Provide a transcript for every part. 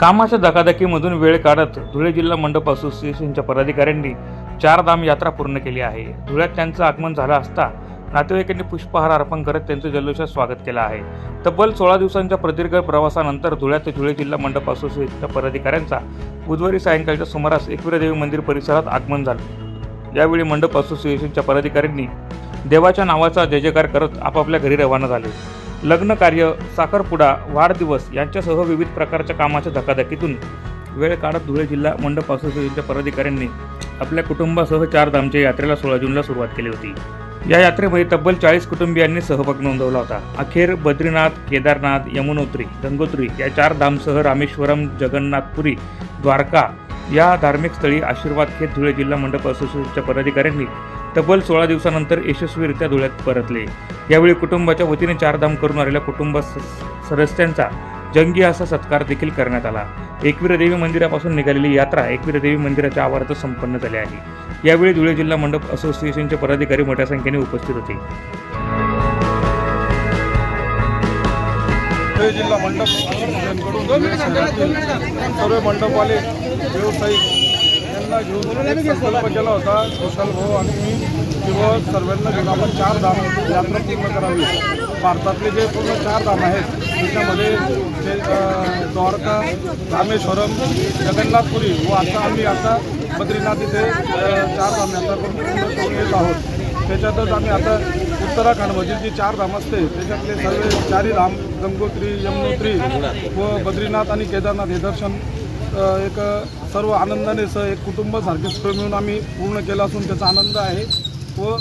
कामाच्या धकाधकीमधून वेळ काढत धुळे जिल्हा मंडप असोसिएशनच्या पदाधिकाऱ्यांनी चार धाम यात्रा पूर्ण केली आहे. धुळ्यात त्यांचं आगमन झालं असता नातेवाईकांनी पुष्पहार अर्पण करत त्यांचं जल्लोषात स्वागत केलं आहे. तब्बल सोळा दिवसांच्या प्रदीर्घ प्रवासानंतर धुळ्यात धुळे जिल्हा मंडप असोसिएशनच्या पदाधिकाऱ्यांचा बुधवारी सायंकाळच्या सुमारास एकविरादेवी मंदिर परिसरात आगमन झालं. यावेळी मंडप असोसिएशनच्या पदाधिकाऱ्यांनी देवाच्या नावाचा जय जयकार करत आपापल्या घरी रवाना झाले. लग्नकार्य साखरपुडा वाढदिवस यांच्यासह विविध प्रकारच्या कामाच्या धकाधकीतून वेळ काढत धुळे जिल्हा मंडप असोसिएशनच्या पदाधिकाऱ्यांनी आपल्या कुटुंबासह चार धामच्या यात्रेला सोळा जूनला सुरुवात केली होती. या यात्रेमध्ये तब्बल चाळीस कुटुंबियांनी सहभाग नोंदवला होता. अखेर बद्रीनाथ केदारनाथ यमुनोत्री गंगोत्री या चार धामसह रामेश्वरम जगन्नाथपुरी द्वारका या धार्मिक स्थळी आशीर्वाद घेत धुळे जिल्हा मंडप असोसिएशनच्या पदाधिकाऱ्यांनी तब्बल सोळा दिवसानंतर यशस्वीरित्या धुळ्यात परतले. यावेळी कुटुंबाच्या वतीने चारधाम करून आलेल्या कुटुंब स- सदस्यांचा जंगी असा सत्कार देखील करण्यात आला. एकवीर देवी मंदिरापासून निघालेली यात्रा एकवीर देवी मंदिराच्या आवारात संपन्न झाली आहे. यावेळी धुळे जिल्हा मंडप असोसिएशनचे पदाधिकारी मोठ्या संख्येने उपस्थित होते. धुळे जिल्हा मंडप सर्व मंडपवाले व्यावसायिक यांना घेऊन संकल्प केला होता सोशल भाऊ आणि मी किंवा सर्वांना घेऊन आपण चार धाम यात्रा पूर्ण करावी. भारतातले जे पूर्ण चार धाम आहेत त्याच्यामध्ये ते द्वारका रामेश्वरम जगन्नाथपुरी व आता आम्ही आता बद्रीनाथ इथे चार धाम यात्रा करून पूर्ण करून येत आहोत. त्याच्यातच आम्ही आता उत्तराखंडमधील जी चार धाम असते त्याच्यातले सर्व चारही धाम गंगोत्री यमुनोत्री व बद्रीनाथ आणि केदारनाथ हे दर्शन एक सर्व आनंदाने सह एक कुटुंबासारखे सोय मिळून आम्ही पूर्ण केलं असून त्याचा आनंद आहे. व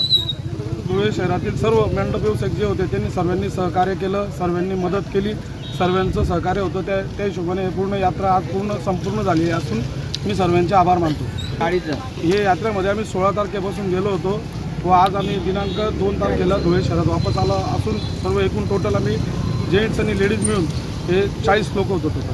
धुळे शहरातील सर्व मंडप व्यावसायिक जे होते त्यांनी सर्वांनी सहकार्य केलं सर्वांनी मदत केली. सर्वांचं सहकार्य होतं. त्या त्या हिशोबाने हे पूर्ण यात्रा आज पूर्ण संपूर्ण झाली असून मी सर्वांचे आभार मानतो. गाडीचं? हे यात्रेमध्ये आम्ही सोळा तारखेपासून गेलो होतो व आज आम्ही दिनांक दोन तारखेला धुळे शहरात वापस आलो असून सर्व एकूण टोटल आम्ही जेंट्स आणि लेडीज मिळून हे चाळीस लोक होतो टोटल